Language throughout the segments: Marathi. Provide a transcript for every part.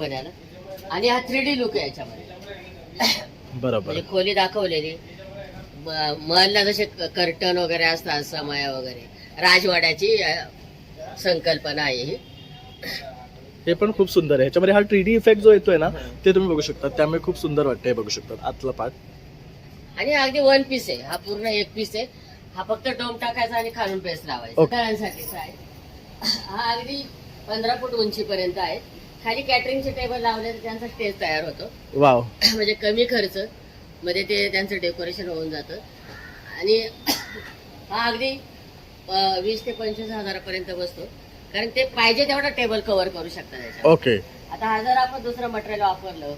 आणि हा थ्री डी लुक आहे याच्यामध्ये. बरोबर. म्हणजे खोली दाखवलेली. महलला जसे कर्टन वगैरे असतात समया वगैरे. राजवाड्याची संकल्पना आहे ही. हे पण खूप सुंदर आहे. ह्याच्यामध्ये हा थ्री डी इफेक्ट जो येतोय ना ते तुम्ही बघू शकता. त्यामुळे खूप सुंदर वाटतंय बघू शकता. आतला पार्ट आणि हा अगदी वन पीस आहे. हा पूर्ण एक पीस आहे. हा फक्त डोम टाकायचा आणि खालून पेस्ट लावायचा. आहे हा अगदी पंधरा फूट उंचीपर्यंत आहे. खाली कॅटरिंगचे टेबल लावले तर त्यांचा स्टेज तयार होतो. वाव. म्हणजे कमी खर्च मध्ये ते त्यांचं डेकोरेशन होऊन जातं. आणि हा अगदी अं, वीस ते पंचवीस हजारापर्यंत बसतो. कारण ते पाहिजे तेवढा टेबल कव्हर करू शकतात त्याच्यात ओके. आता हा जर आपण दुसरं मटेरियल वापरलं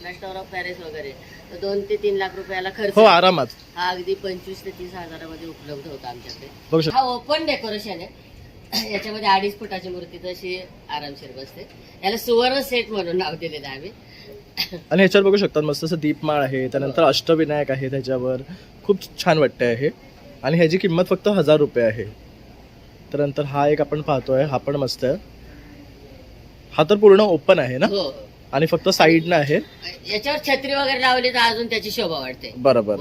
प्लॅस्टर ऑफ पॅरिस वगैरे तर दोन ते तीन लाख रुपयाला खर्च हो आरामात. हा अगदी पंचवीस ते तीस हजारामध्ये उपलब्ध होता आमच्याकडे. बघू शकता हा ओपन डेकोरेशन आहे. याच्यामध्ये अडीच फुटाची मूर्ती तशी आरामशीर बसते. याला सुवर्ण सेट म्हणून नाव दिलेलं आहे आम्ही. आणि ह्याच्यावर बघू शकता मस्त असं दीपमाळ आहे त्यानंतर अष्टविनायक आहे त्याच्यावर. खूप छान वाटतंय हे. आणि ह्याची किंमत फक्त हजार रुपये आहे. त्यानंतर हा एक आपण पाहतोय हा पण मस्त आहे. हा तर पूर्ण ओपन आहे ना? हो. आणि फक्त साईडनं आहे. याच्यावर छत्री वगैरे लावली तर अजून त्याची शोभा वाटते बरोबर.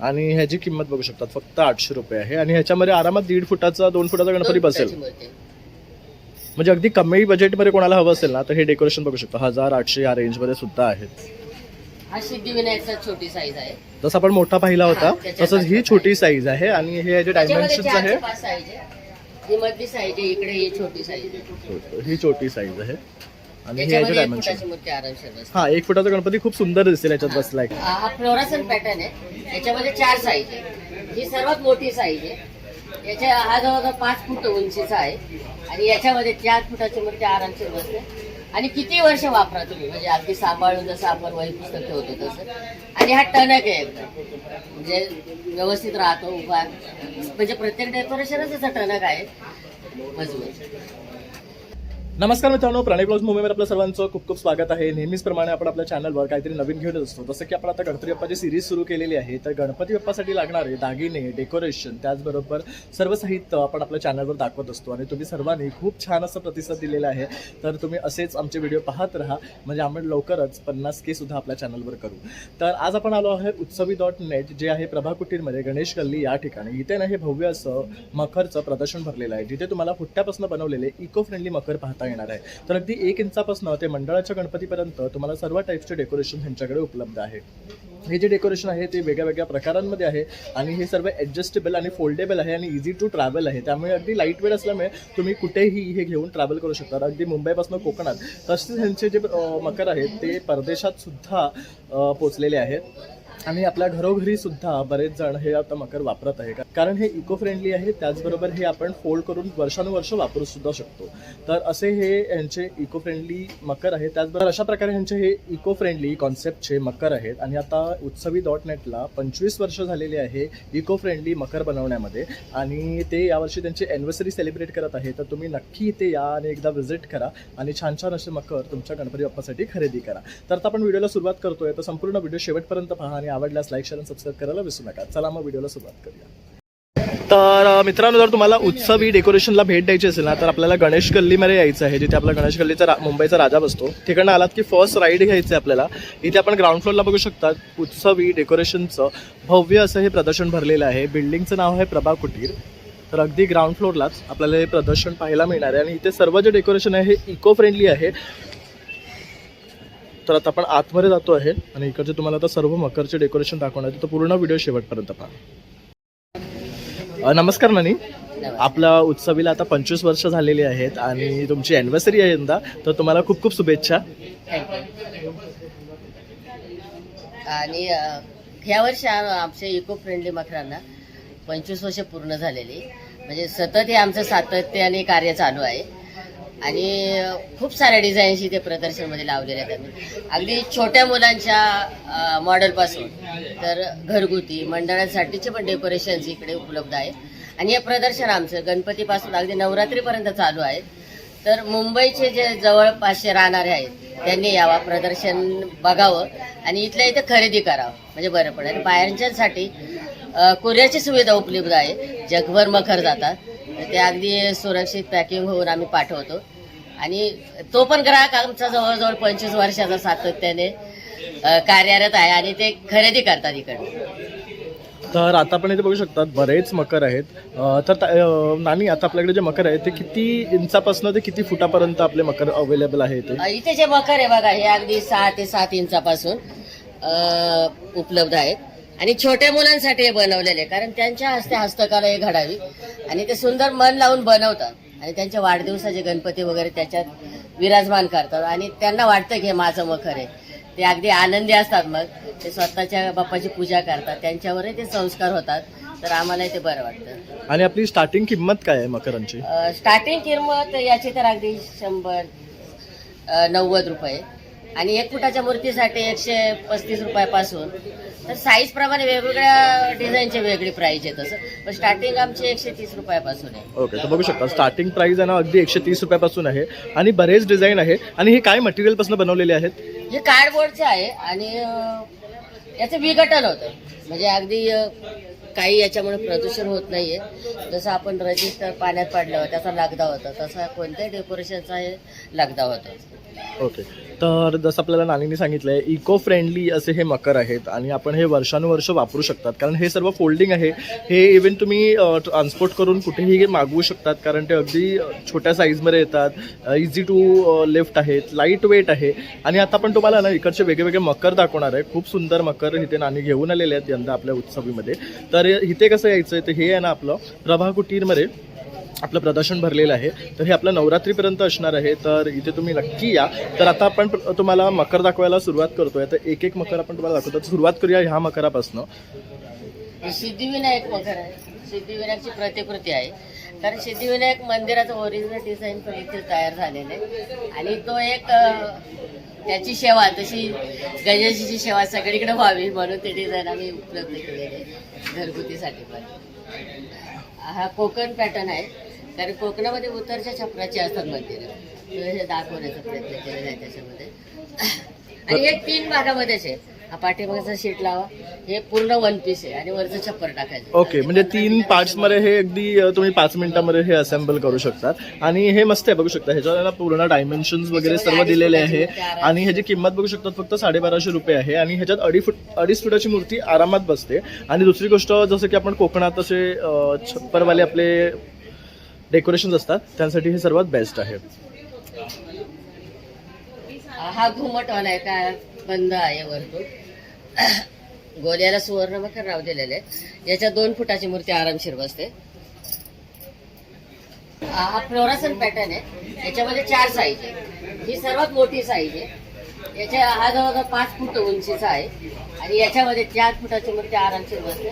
आणि ह्याची किंमत बघू शकतात. फक्त आठशे रुपये आहे. आणि ह्याच्यामध्ये आरामात दीड फुटाचा दोन फुटाचा गणपती बसेल. म्हणजे अगदी कमी बजेटमध्ये कोणाला हवं असेल ना तर हे डेकोरेशन बघू शकतो. हजार आठशे या रेंजमध्ये सुद्धा आहेत. हा सिद्धिविनायकचा छोटी साईज आहे. जसं आपण मोठा पाहिला होता तसंच ही छोटी साईज आहे. आणि हे जे डायमेन्शन चार आहे ते पाच साईज आहे ही मधली साईज आहे इकडे ही छोटी साईज आहे. ही छोटी साईज आहे. आणि हे त्याच्यामध्ये एक डायमेन्शन फुटाची मूर्ती आरामशीर बसते हा एक फुटाचा गणपती खूप सुंदर दिसेल याच्यात बसलाय. हा हा फ्लोरसन पॅटर्न आहे. याच्यामध्ये चार साईज आहे. ही सर्वात मोठी साईज आहे. याच्या हा जवळजवळ पाच फूट उंचीचा आहे. आणि याच्यामध्ये चार फुटाची मूर्ती आरामशीर बसते आणि किती वर्ष वापरा तुम्ही? म्हणजे अगदी सांभाळून जसं आपण वही पुस्तक ठेवतो तसं. आणि हा टणक आहे एकदम. म्हणजे व्यवस्थित राहतो उभा. म्हणजे प्रत्येक डेकोरेशनच याचा टणक आहे. मजबूत. नमस्कार मित्रांनो प्रणय ब्लॉग्स मुंबईमध्ये आपल्या सर्वांचं खूप खूप स्वागत आहे. नेहमीच प्रमाणे आपण आपल्या चॅनलवर काहीतरी नवीन घेऊन असतो. जसं की आपण आता गणपती बाप्पाची सिरीज सुरू केलेली आहे तर गणपती बाप्पासाठी लागणारे दागिने डेकोरेशन त्याचबरोबर सर्व साहित्य आपण आपल्या चॅनलवर दाखवत असतो. आणि तुम्ही सर्वांनी खूप छान असं प्रतिसाद दिलेला आहे. तर तुम्ही असेच आमचे व्हिडिओ पाहत राहा. म्हणजे आम्ही लवकरच पन्नास के सुद्धा आपल्या चॅनलवर करू. तर आज आपण आलो आहे उत्सवी डॉट नेट जे आहे प्रभा कुटीरमध्ये गणेश गल्ली या ठिकाणी. इथे ना हे भव्य असं मखरचं प्रदर्शन भरलेलं आहे. जिथे तुम्हाला फुट्ट्यापासून बनवलेले इको फ्रेंडली मखर पाहता येणार आहे. तर अगदी एक इंचापासून ते मंडळाच्या गणपतीपर्यंत तुम्हाला सर्व टाईपचे डेकोरेशन ह्यांच्याकडे उपलब्ध आहे. हे जे डेकोरेशन आहे ते वेगळ्या वेगळ्या प्रकारांमध्ये आहे आणि हे सर्व ॲडजस्टेबल आणि फोल्डेबल आहे आणि इझी टू ट्रॅव्हल आहे. त्यामुळे अगदी लाइट वेट असल्यामुळे तुम्ही कुठेही हे घेऊन ट्रॅव्हल करू शकता. अगदी मुंबईपासून कोकणात तसेच ह्यांचे जे मकर आहेत ते परदेशात सुद्धा पोचलेले आहेत. आणि आपल्या घरोघरी सुद्धा बरेच जण हे आता मकर वापरत आहे कारण हे इको फ्रेंडली आहे त्याचबरोबर हे आपण फोल्ड करून वर्षानुवर्ष वापरू सुद्धा शकतो. तर असे हे यांचे इको फ्रेंडली मकर आहे. त्याचबरोबर अशा प्रकारे यांचे हे इको फ्रेंडली कॉन्सेप्टचे मकर आहेत. आणि आता उत्सवी डॉट नेटला पंचवीस वर्ष झालेली आहे इको फ्रेंडली मकर बनवण्यामध्ये. आणि ते यावर्षी त्यांची अॅनिव्हर्सरी सेलिब्रेट करत आहे. तर तुम्ही नक्की इथे या आणि एकदा व्हिजिट करा. आणि छान छान असे मकर तुमच्या गणपती बाप्पासाठी खरेदी करा. तर आता आपण व्हिडिओला सुरुवात करतोय. तर संपूर्ण व्हिडिओ शेवटपर्यंत पहा आणि आवडल्यास लाईक शेअर आणि सबस्क्राईब करायला विसरू नका. चला मग व्हिडिओला सुरुवात करूया. तर मित्रांनो जर तुम्हाला उत्सवी डेकोरेशनला भेट द्यायची असेल ना तर आपल्याला गणेश गल्लीमध्ये यायचं आहे जिथे आपला गणेश गल्लीचा रा- मुंबईचा राजा बसतो. तिकडनं आलात की फर्स्ट राईड घ्यायचं आहे आपल्याला. इथे आपण ग्राउंड फ्लोअरला बघू शकता उत्सवी डेकोरेशनचं भव्य असं हे प्रदर्शन भरलेलं आहे. बिल्डिंगचं नाव आहे प्रभा कुटीर. तर अगदी ग्राउंड फ्लोअरलाच आपल्याला हे प्रदर्शन पाहायला मिळणार आहे. आणि इथे सर्व जे डेकोरेशन आहे हे इको फ्रेंडली आहे. तर आता आपण आतमध्ये जातो आहे आणि इकडचे तुम्हाला आता सर्व मकरचे डेकोरेशन दाखवणार आहे. तर पूर्ण व्हिडिओ शेवटपर्यंत पहा. नमस्कार मनी. आपला उत्सवीला आता पंचवीस वर्ष झालेली आहेत आणि तुमची अॅनिव्हर्सरी आहे यंदा. तर तुम्हाला खूप खूप शुभेच्छा. आणि ह्या वर्षी आमच्या इको फ्रेंडली मकरांना पंचवीस वर्ष पूर्ण झालेली. म्हणजे सतत हे आमचं सातत्याने कार्य चालू आहे. आणि खूप साऱ्या डिझाईन्स इथे प्रदर्शनमध्ये लावलेल्या आहेत आम्ही. अगदी छोट्या मुलांच्या मॉडेलपासून तर घरगुती मंडळांसाठीचे पण डेकोरेशन्स इकडे उपलब्ध आहे आणि हे प्रदर्शन आमचं गणपतीपासून अगदी नवरात्रीपर्यंत चालू आहे. तर मुंबईचे जे जवळपासचे राहणारे आहेत त्यांनी यावा प्रदर्शन बघावं आणि इथल्या इथे खरेदी करावं. म्हणजे बरं पडेल. आणि बाहेरच्यांसाठी कुर्याची सुविधा उपलब्ध आहे. जगभर मखर जातात. ते अगदी सुरक्षित पॅकिंग होऊन आम्ही पाठवतो. आणि तो पण ग्राहक आमचा जवळजवळ पंचवीस वर्षाचा सातत्याने कार्यरत आहे आणि ते खरेदी करतात इकडे. तर आता आपण इथे बघू शकतात बरेच मकर आहेत. तर नानी आता आपल्याकडे जे मकर आहेत ते किती इंचापासून ते किती फुटापर्यंत आपले मकर अवेलेबल आहे इथे? जे मकर आहे बघा हे अगदी सहा ते सात इंचापासून उपलब्ध आहेत. आणि छोट्या मुलांसाठी हे बनवलेले. कारण त्यांच्या हस्ते हस्तकला हे घडावी. आणि ते सुंदर मन लावून बनवतात. आणि त्यांच्या वाढदिवसाचे गणपती वगैरे त्याच्यात विराजमान करतात. आणि त्यांना वाटतं की हे माझं मखर आहे. ते अगदी आनंदी असतात मग. ते स्वतःच्या बाप्पाची पूजा करतात. त्यांच्यावरही ते संस्कार होतात. तर आम्हालाही ते बरं वाटतं. आणि आपली स्टार्टिंग किंमत काय आहे मकरांची? स्टार्टिंग किंमत याची तर अगदी शंभर नव्वद रुपये. आणि एक फुटाच्या मूर्तीसाठी एकशे पस्तीस रुपयापासून. तर साईज प्रमाणे वेगवेगळ्या डिझाईनची वेगळी प्राइस आहे तसं. पण स्टार्टिंग आमची एकशे तीस रुपयापासून आहे. ओके तर बघू शकता स्टार्टिंग प्राइस आहे ना अगदी एकशे तीस रुपयापासून आहे. आणि बरेच डिझाईन आहे. आणि हे काय मटेरियलपासून बनवलेले आहेत? हे कार्डबोर्डचे आहे आणि अ, याचं विघटन होतं. म्हणजे अगदी अ, काही याच्यामुळे प्रदूषण होत नाहीये. जसं आपण रजिस्टर पाण्यात पाडल्यावर त्याचा लगदा होता. तसा कोणत्याही डेकोरेशनचा हे लगदा होतो. ओके. तर जसं आपल्याला नानीने आहे इको फ्रेंडली असे हे मकर आहेत आणि आपण हे वर्षानुवर्ष वापरू शकतात. कारण हे सर्व फोल्डिंग आहे. हे इव्हन तुम्ही ट्रान्सपोर्ट करून कुठेही मागवू शकतात. कारण ते अगदी छोट्या साईजमध्ये येतात. इझी टू लिफ्ट आहेत. लाइट वेट आहे. आणि आता आपण तुम्हाला ना इकडचे वेगवेगळे मकर दाखवणार आहे. खूप सुंदर मकर इथे नानी घेऊन आलेले आहेत यंदा आपल्या उत्सवीमध्ये. तर इथे कसं यायचं आहे तर हे आहे ना आपलं प्रभा कुटीरमध्ये आपलं प्रदर्शन भरलेलं आहे. तर हे आपलं नवरात्रीपर्यंत असणार आहे. तर इथे तुम्ही नक्की या. तर आता आपण तुम्हाला मकर दाखवायला सुरुवात करतोय. तर एक एक मकर आपण तुम्हाला दाखवतो. सुरुवात करूया ह्या मकरापासून. सिद्धिविनायक मकर आहे. सिद्धिविनायकची प्रतिकृती आहे. कारण सिद्धिविनायक मंदिराचं ओरिजिनल डिझाईन पण इथे तयार झालेलं आहे. आणि तो एक त्याची सेवा तशी गणेशजीची सेवा सगळीकडे व्हावी म्हणून ते डिझाईन आम्ही उपलब्ध केलेले आहे. घरगुतीसाठी पण. हा कोकण पॅटर्न आहे. कारण कोकणामध्ये उतरच्या छपराची असतात मंदिरं. हे दाखवण्याचा प्रयत्न केलेला आहे त्याच्यामध्ये. आणि हे तीन भागामध्येच आहे. हा पाठीमागचा शीट लावा. हे पूर्ण वन पीस आहे आणि वरचं छप्पर टाकायचं. ओके म्हणजे तीन पार्ट्समध्ये हे अगदी तुम्ही पाच मिनिटामध्ये हे असेंबल करू शकतात आणि हे मस्त आहे बघू शकता. ह्याच्यावर पूर्ण डायमेन्शन्स वगैरे सर्व दिलेले आहे. आणि ह्याची किंमत बघू शकतात फक्त साडेबाराशे रुपये आहे. आणि ह्याच्यात अडीच फूट अडीच फुटाची मूर्ती आरामात बसते. आणि दुसरी गोष्ट जसं की आपण कोकणात असे छप्परवाले आपले डेकोरेशन असतात त्यांसाठी हे सर्वात बेस्ट आहे. हा घुमट हॉल आहे का बंद आहे वरतून. गोल्याला सुवर्ण मखर राव दिलेले याच्या दोन फुटाची मूर्ती आरामशीर बसते. हा हा फ्लोरासन पॅटर्न आहे. याच्यामध्ये चार साईज आहे. ही सर्वात मोठी साईज आहे. याच्या हा जवळजवळ पाच फूट उंचीचा आहे. आणि याच्यामध्ये चार फुटाची मूर्ती आरामशीर बसते.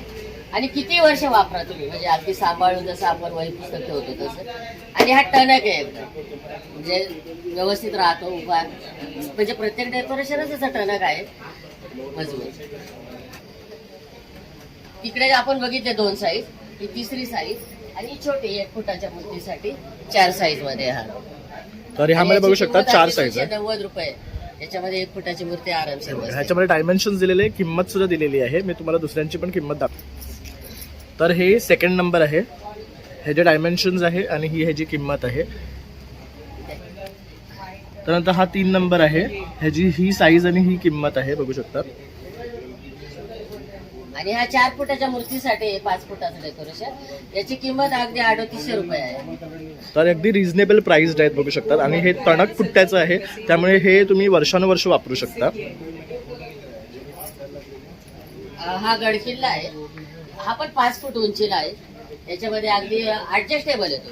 आणि किती वर्ष वापरा तुम्ही? म्हणजे अगदी सांभाळून जसं आपण वही पुस्तक ठेवतो तसं. आणि हा टणक आहे म्हणजे व्यवस्थित राहतो उभा. म्हणजे प्रत्येक डेकोरेशनच असं टणक आहे. मजबूत. तिकडे आपण बघितले दोन साईज ही तिसरी साईज आणि छोटी एक फुटाच्या मूर्तीसाठी चार साईजमध्ये हा. तर ह्यामध्ये बघू शकता चार साईज नव्वद रुपये. याच्यामध्ये एक फुटाची मूर्ती आरामशीर. ह्याच्यामध्ये डायमेन्शन दिलेले किंमत सुद्धा दिलेली आहे. मी तुम्हाला दुसऱ्यांची पण किंमत दाखव तर हे सेकंड नंबर आहे. हे जे डायमेन्शन्स आहे आणि ही ह्याची किंमत आहे. त्यानंतर हा तीन नंबर आहे. ह्याची ही साईज आणि ही किंमत आहे बघू शकता. आणि हा चार फुटाच्या मूर्तीसाठी पाच फुटाचं डेकोरेशन याची किंमत अगदी अडोतीसशे रुपये आहे. तर अगदी रिझनेबल प्राइस्ड आहेत बघू शकतात. आणि हे तणक फुट्ट्याचं आहे. त्यामुळे हे तुम्ही वर्षानुवर्ष वापरू शकता. हा गडकिल्ला आहे. हा पण पाच फूट उंचीला आहे. याच्यामध्ये अगदी ऍडजस्टेबल येतो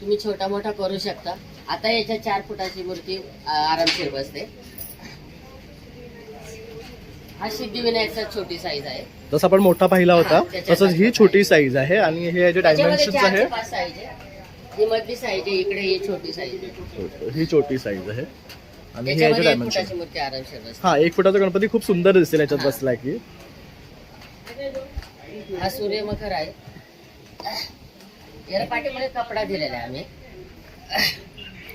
तुम्ही छोटा मोठा करू शकता. आता याच्या चार फुटाची मूर्ती आरामशीर बसते. हा सिद्धिविनायकचा छोटी साईज आहे. जसं आपण मोठा पाहिला होता. तसंच ही छोटी साईज आहे आणि हे जे चार आहे. ही मधली साईज आहे इकडे ही छोटी साईज आहे. ही छोटी साईज आहे. आणि हे डायमेन्शन हा एक फुटाचा गणपती खूप सुंदर दिसेल याच्यात. बसला की. हा सूर्यमखर आहे. याला पाठीमध्ये कपडा दिलेला आहे आम्ही.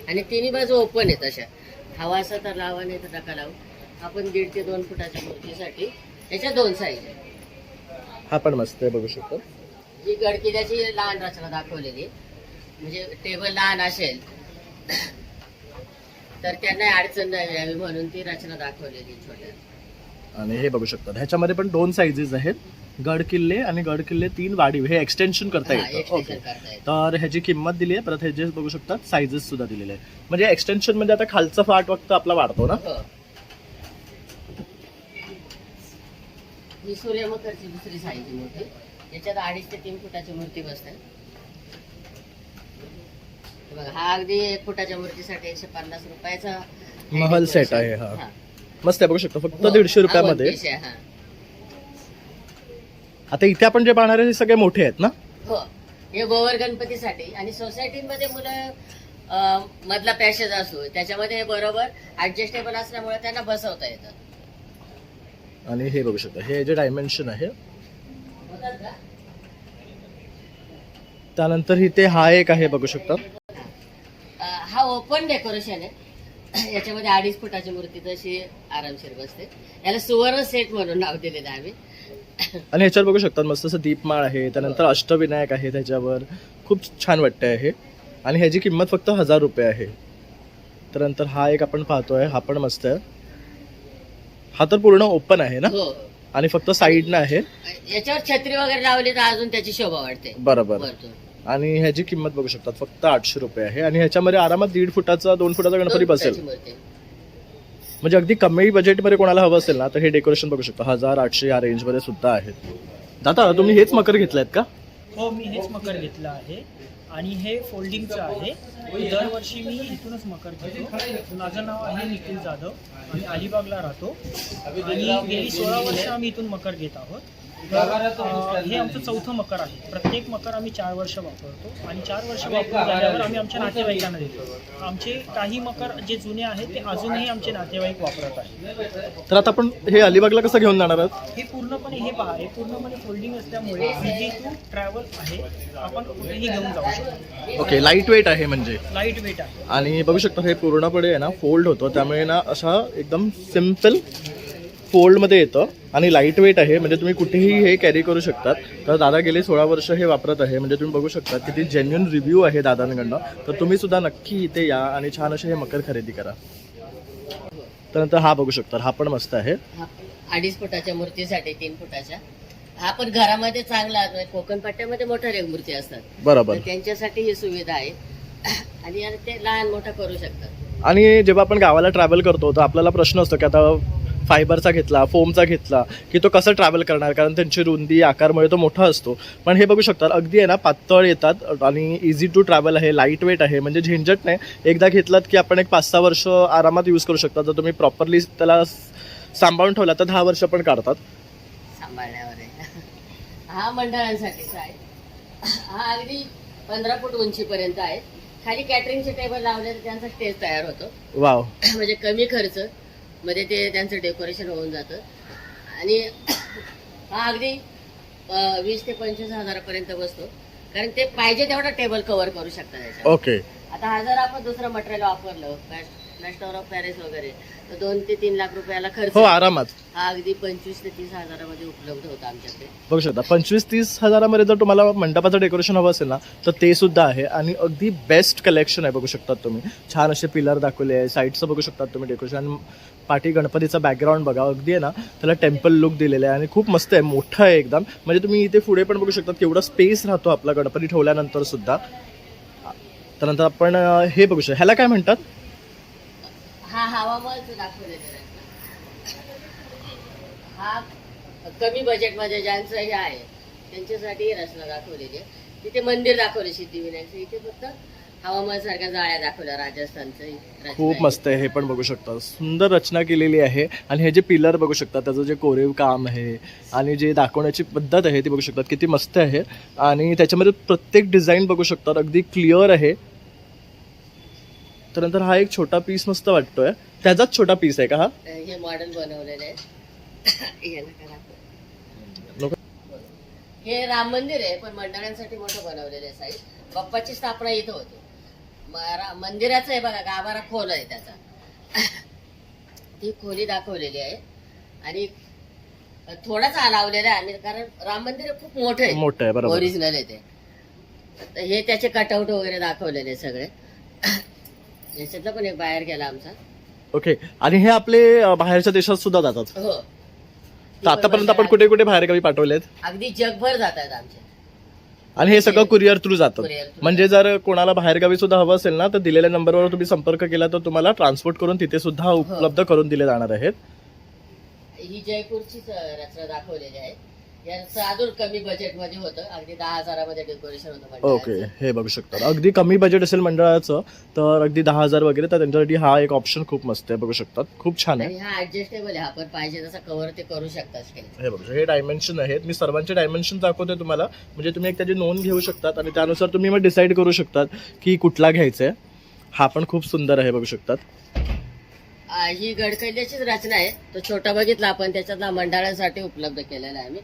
आणि तिन्ही बाजू ओपन आहेत अशा. हवा असं तर लावा नाही तर नका लावू. आपण दीड ते दोन फुटाच्या मूर्तीसाठी याच्या दोन साईज हा पण मस्त आहे बघू शकतो. ही गडकिल्याची लहान रचना दाखवलेली. म्हणजे टेबल लहान असेल तर त्यांना अडचण नाही यावी म्हणून ती रचना दाखवलेली छोट्या. आणि हे बघू शकतात ह्याच्यामध्ये पण दोन साईजेस आहेत. गड किल्ले आणि गड किल्ले तीन वाढीव हे एक्सटेन्शन करता हा, येतं. ओके. तर ह्याची किंमत दिली आहे. परत ह्याचे बघू शकतात साईजेस सुद्धा दिलेले आहे म्हणजे एक्सटेन्शन म्हणजे आता खालचा फाट फक्त आपला वाढतो ना? हो. ही सूर्यमकरची दुसरी साईज मूर्ती. याच्यात अडीच ते तीन फुटाची मूर्ती बसते. हे बघा हा अगदी एक फुटाच्या मूर्तीसाठी एकशे पन्नास रुपयाचा महल set आहे हा. मस्त आहे बघू शकतो. फक्त दीडशे रुपयामध्ये. हा, हा. आता इथे आपण जे पाहणार आहे ते सगळे मोठे आहेत ना? हो. हे गोवर गणपतीसाठी. आणि सोसायटीमध्ये मुलं अं, मधला पॅसेज असतो. त्याच्यामध्ये हे बरोबर ऍडजस्टेबल असल्यामुळे त्यांना बसवता येतं. आणि हे बघू शकता. हे जे डायमेन्शन आहे होतात का? त्यानंतर इथे हा एक आहे बघू शकतात अं, हा ओपन डेकोरेशन आहे. याच्यामध्ये अडीच फुटाची मूर्ती तशी आरामशीर बसते. याला सुवर्ण सेट म्हणून नाव दिलेलं आहे आम्ही. आणि ह्याच्यावर बघू शकतात मस्त असं दीपमाळ आहे त्यानंतर अष्टविनायक आहे त्याच्यावर. खूप छान वाटतं आहे आणि ह्याची किंमत फक्त हजार रुपये आहे. त्यानंतर हा एक आपण पाहतोय हा पण मस्त आहे. हा तर पूर्ण ओपन आहे ना? हो. आणि फक्त साईडनं आहे. याच्यावर छत्री वगैरे लावली तर अजून त्याची शोभा वाढते. बरोबर. आणि ह्याची किंमत बघू शकतात फक्त आठशे रुपये आहे. आणि ह्याच्यामध्ये आरामात दीड फुटाचा दोन फुटाचा गणपती बसेल. मूर्ती. म्हणजे अगदी कमी बजेटमध्ये कोणाला हवं असेल ना तर हे डेकोरेशन बघू शकता. हजार आठशे या रेंजमध्ये सुद्धा आहेत. दादा तुम्ही हेच मकर घेतलायत का? हो मी हेच मकर घेतलं आहे. आणि हे फोल्डिंगचं आहे. दरवर्षी मी इथूनच मकर घेतो. माझं नाव आहे निखिल जाधव. आम्ही अलिबागला राहतो. आणि गेली सोळा वर्ष आम्ही इथून मकर घेत आहोत. हे आमचं चौथं मकर आहे. प्रत्येक मकर आम्ही चार वर्ष वापरतो आणि चार वर्ष वापरून झाल्यावर आम्ही आमच्या नातेवाईकांना देतो. आमचे काही मकर जे जुने आहेत ते अजूनही आमचे नातेवाईक वापरत आहेत. तर आता आपण हे अलिबागला कसं घेऊन जाणार आहात? हे पूर्णपणे हे पहा हे पूर्णपणे फोल्डिंग असल्यामुळे टू ट्रॅव्हल आहे. आपण कुठेही घेऊन जाऊ शकतो. ओके लाइट वेट आहे म्हणजे. लाइट वेट आहे. आणि बघू शकता हे पूर्णपणे आहे ना फोल्ड होतं. त्यामुळे ना असा एकदम सिंपल फोल्डमध्ये येतं आणि लाइट वेट आहे. म्हणजे तुम्ही कुठेही हे कॅरी करू शकतात. तर दादा गेले सोळा वर्ष हे वापरत आहे. म्हणजे तुम्ही बघू शकता किती जेन्युन रिव्ह्यू आहे दादांकडनं. तर तुम्ही सुद्धा नक्की इथे या आणि छान असे हे मकर खरेदी करा. त्यानंतर हा बघू शकता. हा पण मस्त आहे. अडीच फुटाच्या मूर्तीसाठी तीन फुटाच्या. हा पण घरामध्ये चांगला म्हणजे कोकण पट्ट्यामध्ये मोठ्या रेग मूर्ती असतात. बरोबर. त्यांच्यासाठी ही सुविधा आहे. आणि ते लहान मोठं करू शकतात. आणि जेव्हा आपण गावाला ट्रॅव्हल करतो तर आपल्याला प्रश्न असतो की आता फायबरचा घेतला फोमचा घेतला की तो कसं ट्रॅव्हल करणार? कारण त्यांची रुंदी आकारमुळे तो मोठा असतो. पण हे बघू शकतात अगदी आहे ना पातळ येतात आणि इझी टू ट्रॅव्हल आहे लाइट वेट आहे म्हणजे झंझट नाही. एकदा घेतलात की आपण एक पाच सहा वर्ष आरामात यूज करू शकता. जर तुम्ही प्रॉपरली त्याला सांभाळून ठेवला तर दहा वर्ष पण काढतात. सांभाळण्यावर आहे. हा मंडळांसाठीचा आहे हा अगदी पंधरा फूट उंचीपर्यंत आहे. खाली कॅटरिंगचे टेबल लावले तर त्यांचा स्टेज तयार होतो. वाव म्हणजे कमी खर्च. मध्ये ते त्यांचं डेकोरेशन होऊन जातं. आणि हा अगदी वीस ते पंचवीस हजारापर्यंत बसतो. कारण ते पाहिजे तेवढा टेबल कव्हर करू शकता त्याच्यात ओके आता हा जर आपण दुसरं मटेरियल वापरलं प्लॅस्टर ऑफ पॅरिस वगैरे तर दोन ते तीन लाख रुपयाला खर्च हो आरामात. हा अगदी पंचवीस ते तीस हजारामध्ये उपलब्ध होता आमच्याकडे. बघू शकता पंचवीस तीस हजारामध्ये जर तुम्हाला मंडपाचं डेकोरेशन हवं असेल ना तर ते सुद्धा आहे आणि अगदी बेस्ट कलेक्शन आहे बघू शकतात तुम्ही. छान असे पिलर दाखवले आहे साईडचं बघू शकतात तुम्ही डेकोरेशन पाठी गणपतीचा बॅकग्राऊंड बघा अगदी आहे ना त्याला टेम्पल लुक दिलेला आहे आणि खूप मस्त आहे मोठं आहे एकदम. म्हणजे तुम्ही इथे पुढे पण बघू शकता केवढा स्पेस राहतो आपला गणपती ठेवल्यानंतर सुद्धा. त्यानंतर आपण हे बघू शकतो. ह्याला काय म्हणतात? हा हवामानच दाखवलेलं आहे हा कमी बजेटमध्ये ज्यांचं हे आहे त्यांच्यासाठी रचना दाखवलेली आहे. तिथे मंदिर दाखवले सिद्धिविनायकचं. इथे फक्त हवामान सारख्या जाळ्या दाखवल्या राजस्थानचं खूप. मस्त आहे हे पण बघू शकता. सुंदर रचना केलेली आहे. आणि हे जे पिलर बघू शकता त्याचं जे कोरीव काम आहे आणि जे दाखवण्याची पद्धत आहे ती बघू शकतात किती मस्त आहे. आणि त्याच्यामध्ये प्रत्येक डिझाईन बघू शकतात अगदी क्लिअर आहे. त्यानंतर हा एक छोटा पीस मस्त वाटतोय. त्याचाच छोटा पीस आहे का हा? हे मॉडेल बनवलेलं आहे. हे. हे राम मंदिर आहे पण मंडळांसाठी मोठं बनवलेलं आहे साईड बाप्पाची स्थापना इथं होती. म- रा- मंदिराचं आहे बघा गाभारा खोल आहे त्याचा. ती खोली दाखवलेली आहे. आणि थोडाच लावलेला आहे आणि कारण राम मंदिर खूप मोठं आहे. मोठं आहे बरोबर. ओरिजिनल आहे ते. तर हे त्याचे कटआउट वगैरे दाखवलेले सगळे. याच्यातला पण एक बाहेर गेला आमचा. ओके. आणि हे आपले अ, बाहेरच्या देशात सुद्धा जातात? हो. तर आतापर्यंत आपण कुठे कुठे बाहेरगावी पाठवलेत? अगदी जगभर जात आहेत आमचे. आणि हे सगळं कुरिअर थ्रू जातं. Courier through. म्हणजे जर कोणाला बाहेरगावी सुद्धा हवं असेल ना तर दिलेल्या नंबरवर तुम्ही संपर्क केला तर तुम्हाला ट्रान्सपोर्ट करून तिथे सुद्धा उपलब्ध करून दिले जाणार आहेत. ही जयपूरचीच अं, रचना दाखवलेली आहे. याचं अजून कमी बजेटमध्ये होतं. अगदी दहा हजारामध्ये डेकोरेशन होतं. ओके हे बघू शकता अगदी कमी बजेट असेल मंडळाचं तर अगदी दहा हजार वगैरे तर त्यांच्यासाठी हा एक ऑप्शन खूप मस्त आहे बघू शकतात. खूप छान आहे. आणि हा ऍडजस्टेबल आहे. आपण पाहिजे तसा कव्हर ते करू शकता स्केल हे बघू हे डायमेन्शन आहेत. मी सर्वांचे डायमेन्शन दाखवते तुम्हाला. म्हणजे तुम्ही एक त्याची नोंद घेऊ शकतात आणि त्यानुसार तुम्ही मग डिसाईड करू शकतात की कुठला घ्यायचा आहे हा पण खूप सुंदर आहे बघू शकतात. ही गडकल्याचीच रचना आहे. तो छोटा बघितला आपण त्याच्यातला मंडळांसाठी उपलब्ध केलेला आहे आम्ही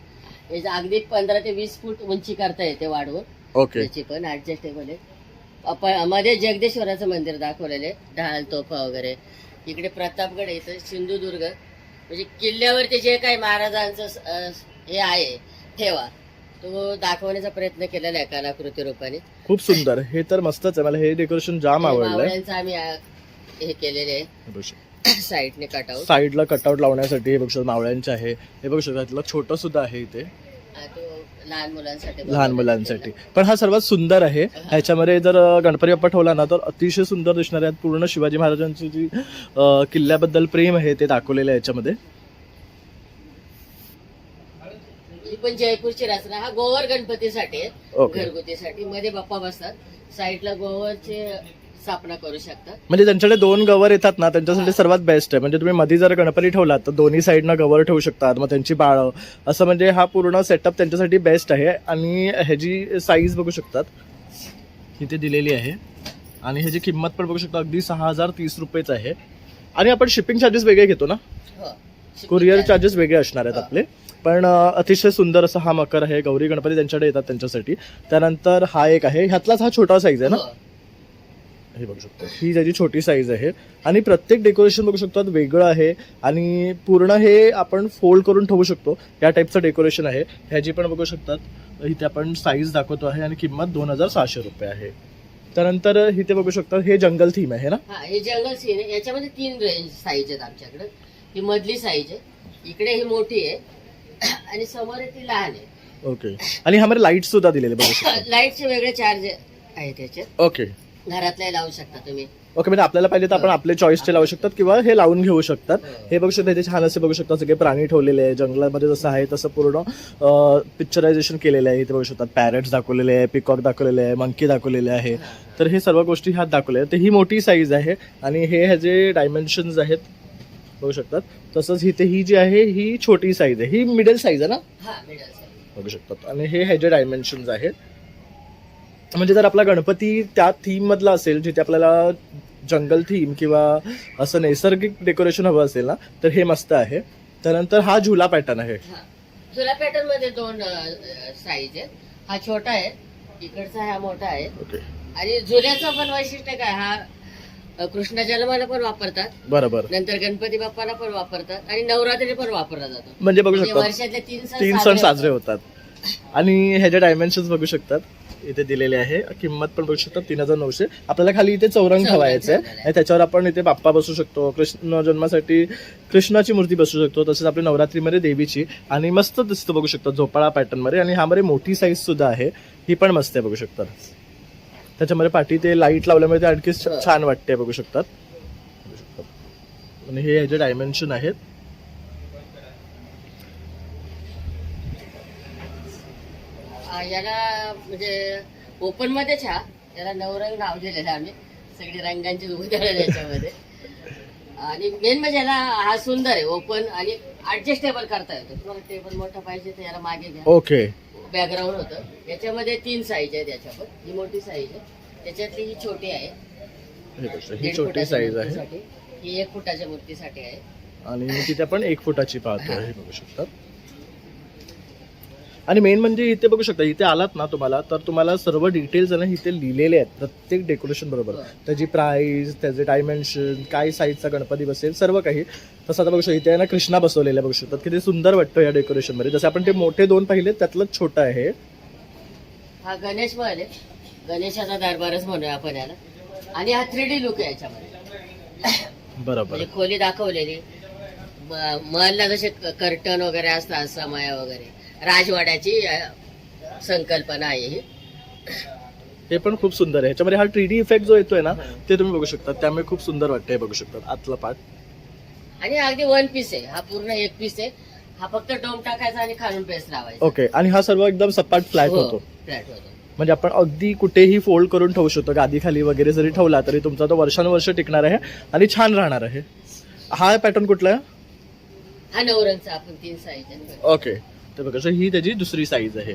याचं अगदी पंधरा ते वीस फूट उंची करता येते वाढवून. ओके. त्याची पण ऍडजस्टेबल आहे. आपण मध्ये जगदेश्वराचं मंदिर दाखवलेलं आहे. ढाल तोफा वगैरे. इकडे प्रतापगड आहे इथं सिंधुदुर्ग. म्हणजे किल्ल्यावरती जे काही महाराजांचं स- अं, हे आहे ठेवा तो दाखवण्याचा प्रयत्न केलेला आहे कलाकृती रूपाने. खूप सुंदर. हे तर मस्तच आहे. मला हे डेकोरेशन जाम आवडलंय. मावळ्यांचं आम्ही आ- हे केलेले आहे. हे बघू शकता. साईडने कटआउट साईडला कटआउट लावण्यासाठी हे बघू शकता मावळ्यांचे आहे. हे बघू शकता त्यातलं छोटं सुद्धा आहे इथे. तो लहान मुलांसाठी लहान मुलांसाठी. पण हा सर्वात सुंदर आहे. ह्याच्यामध्ये जर गणपती बाप्पा ठेवला ना तर अतिशय सुंदर दिसणार आहे पूर्ण शिवाजी महाराजांची जी अ, किल्ल्याबद्दल प्रेम आहे ते दाखवलेलं आहे याच्यामध्ये. ही पण जयपूरची रचना हा गोवर गणपतीसाठी आहे. ओके. घरगुतीसाठी. मध्ये बाप्पा बसतात. साईडला गोवरचे स्थापना करू शकतात. म्हणजे त्यांच्याकडे दोन गवर येतात ना त्यांच्यासाठी सर्वात बेस्ट आहे. म्हणजे तुम्ही मध्ये जर गणपती ठेवलात तर दोन्ही साईडनं गवर ठेवू शकतात. मग त्यांची बाळं असं म्हणजे हा पूर्ण सेटअप त्यांच्यासाठी बेस्ट आहे. आणि ह्याची साईज बघू शकतात इथे दिलेली आहे. आणि ह्याची किंमत पण बघू शकता अगदी सहा हजार तीस रुपयेच आहे. आणि आपण शिपिंग चार्जेस वेगळे घेतो ना? हो कुरिअर चार्जेस वेगळे असणार आहेत आपले. पण अतिशय सुंदर असा हा मकर आहे. गौरी गणपती त्यांच्याकडे येतात त्यांच्यासाठी. त्यानंतर हा एक आहे. ह्यातलाच हा छोटा साईज आहे ना? हो. बघू शकतो. ही त्याची छोटी साईज आहे आणि प्रत्येक डेकोरेशन बघू शकतात वेगळं आहे आणि पूर्ण हे आपण फोल्ड करून ठेवू शकतो. या टाईपचं डेकोरेशन आहे. ह्याची पण बघू शकतात. इथे आपण साईज दाखवतो आहे आणि किंमत दोन हजार सहाशे रुपये आहे. त्यानंतर इथे बघू शकतात हे जंगल थीम आहे ना? हा हे जंगल सीन आहे. याच्यामध्ये तीन रेंज साईज आहेत आमच्याकडे. ही मधली साईज आहे. इकडे ही मोठी आहे. आणि समोर ती लहान आहे. ओके आणि ह्यामध्ये लाइट सुद्धा दिलेले बघू शकता. लाईटचे वेगळे चार्ज आहेत त्याच्यात ओके घरातले लावू शकता तुम्ही. ओके म्हणजे आपल्याला पाहिजे तर आपण आपले चॉईसचे लावू शकतात किंवा हे लावून घेऊ शकतात. हे बघू शकता इथे छान असे बघू शकता सगळे प्राणी ठेवलेले आहे जंगलामध्ये जसं आहे तसं पूर्ण पिक्चरायझेशन केलेलं आहे. इथे बघू शकतात पॅरेट्स दाखवलेले आहे पिकॉक दाखवलेले आहे मंकी दाखवलेले आहे. तर हे सर्व गोष्टी ह्यात दाखवल्या आहेत. ही मोठी साईज आहे आणि हे ह्याचे डायमेन्शन्स आहेत बघू शकतात. तसंच इथे ही जी आहे ही छोटी साईज आहे. ही मिडल साईज आहे ना? हा बघू शकतात. आणि हे ह्याचे डायमेन्शन्स आहेत म्हणजे जर आपला गणपती त्या थीम मधला असेल जिथे आपल्याला जंगल थीम किंवा असं नैसर्गिक डेकोरेशन हवं असेल ना तर हे मस्त आहे. त्यानंतर हा झुला पॅटर्न आहे. हा. जुला पॅटर्नमध्ये दोन साईज आहेत. हा छोटा आहे इकडचा हा मोठा आहे. ओके. आणि झुल्याचं पण वैशिष्ट्य काय हा कृष्ण जन्माला पण वापरतात. बरोबर. नंतर गणपती बाप्पाला पण वापरतात. आणि नवरात्री पण वापरला जातो. म्हणजे बघू म्हणजे शकतात. वर्षातले तीन सण तीन सण साजरे होतात. आणि ह्याचे डायमेन्शन्स बघू शकतात. इथे दिलेले आहे. किंमत पण बघू शकतात तीन हजार नऊशे. आपल्याला खाली इथे चौरंग ठेवायचं आहे. आणि त्याच्यावर आपण इथे बाप्पा बसू शकतो. कृष्ण जन्मासाठी कृष्णाची मूर्ती बसू शकतो. तसेच आपल्या नवरात्रीमध्ये देवीची. आणि मस्त दिसतं बघू शकतो झोपाळा पॅटर्नमध्ये. आणि ह्यामध्ये मोठी साईज सुद्धा आहे. ही पण मस्त आहे बघू शकतात त्याच्यामध्ये पाठी ते लाइट लावल्यामुळे ते आणखी हो. छान वाटते बघू शकतात. बघू शकतात. आणि हे ह्याचे डायमेन्शन आहेत. याला म्हणजे ओपन मध्येच हा. याला नवरंग नाव दिलेलं आहे आम्ही. सगळी रंगांची उदाहरण याच्यामध्ये. आणि मेन म्हणजे याला हा सुंदर आहे ओपन आणि ऍडजस्टेबल करता येतो. तुम्हाला टेबल मोठा पाहिजे तर याला मागे घ्या. ओके बॅकग्राऊंड होतं. याच्यामध्ये तीन साईज आहेत याच्यावर. ही मोठी साईज आहे. त्याच्यातली ही छोटी आहे. हे छोटी साईज आहे. ही एक फुटाच्या मूर्तीसाठी आहे. आणि तिथे आपण एक फुटाची पाहतो हे बघू शकतात आणि मेन म्हणजे इथे बघू शकता इथे आलात ना तुम्हाला तर तुम्हाला सर्व डिटेल्स ना इथे लिहिलेले आहेत प्रत्येक डेकोरेशन बरोबर. त्याची प्राइस त्याचे डायमेन्शन काय साईजचा गणपती बसेल सर्व काही. तसं आता बघू शकता इथे आहे ना कृष्णा बसवलेला बघू शकतात किती सुंदर वाटतं या डेकोरेशनमध्ये. जसे आपण ते मोठे दोन पाहिले त्यातलं छोटं आहे. हा गणेश महल आहे. गणेशाचा दरबारच म्हणूया आपण याला. आणि हा थ्री डी लुक आहे याच्यामध्ये. बरोबर. म्हणजे खोली दाखवलेली. महलला जसे कर्टन वगैरे असतात समाया वगैरे. राजवाड्याची संकल्पना आहे ही. हे पण खूप सुंदर आहे. ह्याच्यामध्ये हा थ्री इफेक्ट जो येतोय ना ते तुम्ही बघू शकता. त्यामुळे खूप सुंदर वाटतंय बघू शकता. आतला पार्ट आणि अगदी वन पीस आहे. हा पूर्ण एक पीस आहे. हा फक्त डोम टाकायचा आणि खालून पेस्ट लावायचा. ओके आणि हा सर्व एकदम सपाट फ्लॅट हो, होतो. flat होतो. म्हणजे आपण अगदी कुठेही फोल्ड करून ठेवू शकतो. गादी खाली वगैरे जरी ठेवला तरी तुमचा तो वर्षानुवर्ष टिकणार आहे आणि छान राहणार आहे. हा पॅटर्न कुठला आहे? हा नवरंगचा आपण तीन साईज ओके तर बघा ही त्याची दुसरी साईज आहे.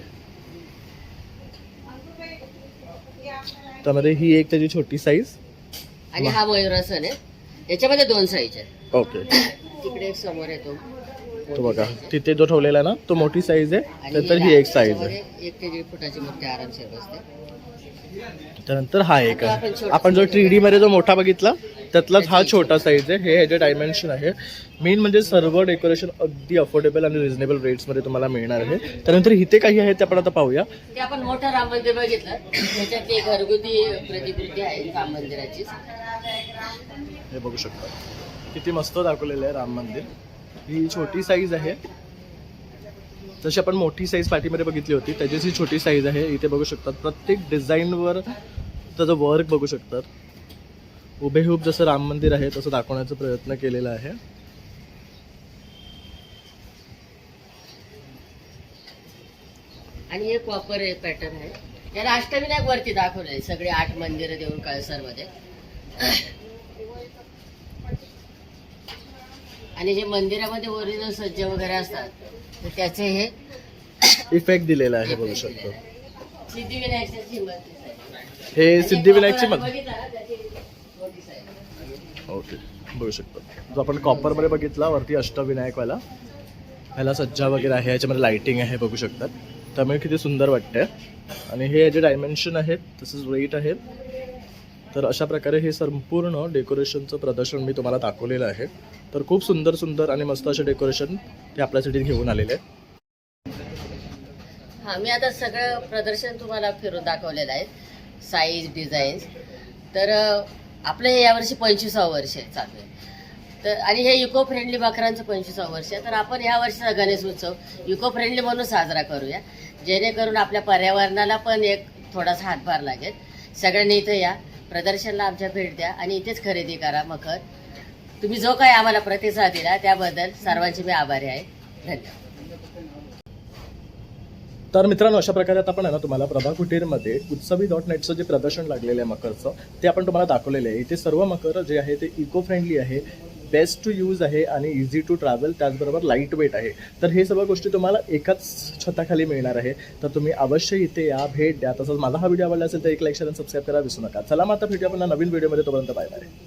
त्यामध्ये ही एक त्याची छोटी साईज आणि हा मयुरासन आहे. याच्यामध्ये दोन साईज आहेत. ओके तिकडे एक समोर येतो तो. बघा तिथे जो ठेवलेला ना तो मोठी साईज आहे. त्यानंतर ही एक साईज आहे. एक ते दीड फुटाची मूर्ती आरामशीर बसते. त्यानंतर हा एक आपण आहे. जो थ्री डी मध्ये जो मोठा बघितला त्यातलाच हा छोटा साईज आहे. हे ह्याचे डायमेन्शन आहे. मेन म्हणजे सर्व डेकोरेशन अगदी अफोर्डेबल आणि रिझनेबल रेट्समध्ये तुम्हाला मिळणार आहे. त्यानंतर इथे काही आहे ते आपण आता पाहूया. ते आपण मोठं राम मंदिर बघितलं. त्याच्यात एक घरगुती प्रतिकृती आहे राम मंदिराची हे बघू शकता. किती मस्त दाखवलेलं आहे राम मंदिर ही छोटी साईज आहे. जशी आपण मोठी साईज पाठीमध्ये बघितली होती त्याचीच ही छोटी साईज आहे. इथे बघू शकतात प्रत्येक डिझाईनवर त्याचं वर्क बघू शकतात. उभेहूब जसं राम मंदिर आहे तसं दाखवण्याचा प्रयत्न केलेला आहे. आणि एक कॉपर पॅटर्न आहे. याला अष्टविनायक वरती दाखवले सगळे आठ मंदिरं देऊन कळसरमध्ये. आणि जे मंदिरामध्ये ओरिजिनल सज्ज वगैरे असतात तर त्याचे हे इफेक्ट दिलेला आहे बघू शकतो. सिद्धिविनायकची आहे. हे सिद्धिविनायकची मग बघितलं ना, त्याची मोठी size. ओके. बघू शकतो. जो आपण कॉपरमध्ये बघितला वरती अष्टविनायकवाला. ह्याला सज्जा वगैरे आहे याच्यामध्ये लायटिंग आहे बघू शकतात. त्यामुळे किती सुंदर वाटतंय. आणि हे याचे डायमेन्शन आहेत तसंच वेट आहेत. तर अशा प्रकारे हे संपूर्ण डेकोरेशनचं प्रदर्शन मी तुम्हाला दाखवलेलं आहे. तर खूप सुंदर सुंदर आणि मस्त असे डेकोरेशन ते आपल्यासाठी घेऊन आलेले आहे हा मी आता सगळं प्रदर्शन तुम्हाला फिरून दाखवलेलं आहे. साईज डिझाईन्स तर आपलं हे यावर्षी पंचवीसावं वर्ष आहे चालू आहे. तर आणि हे इको फ्रेंडली बकरांचं पंचवीसावं वर्ष आहे. तर आपण ह्या वर्षीचा गणेश उत्सव इको फ्रेंडली म्हणून साजरा करूया. जेणेकरून आपल्या पर्यावरणाला पण एक थोडासा हातभार लागेल. सगळ्यांनी इथं या. प्रदर्शनला आमच्या भेट द्या आणि इथेच खरेदी करा मखर. तुम्ही जो काही आम्हाला प्रतिसाद दिला त्याबद्दल सर्वांचे मी आभारी आहे. धन्यवाद. तर मित्रांनो अशा प्रकारे आता आपण आहे ना तुम्हाला प्रभा कुटीरमध्ये उत्सवी डॉट नेटचं जे प्रदर्शन लागलेलं आहे मकरचं ते आपण तुम्हाला दाखवलेलं आहे. इथे सर्व मकर जे आहे ते इको फ्रेंडली आहे बेस्ट टू यूज आहे आणि इझी टू ट्रॅव्हल त्याचबरोबर लाइट वेट आहे. तर हे सर्व गोष्टी तुम्हाला एकाच छताखाली मिळणार आहे. तर तुम्ही अवश्य इथे या भेट द्या. तसंच माझा हा व्हिडिओ आवडला असेल तर एक लाईक शेअर आणि सबस्क्राईब करा. विसरू नका. चला मग आता भेटूया आपण नवीन व्हिडिओमध्ये. तोपर्यंत बाय आहे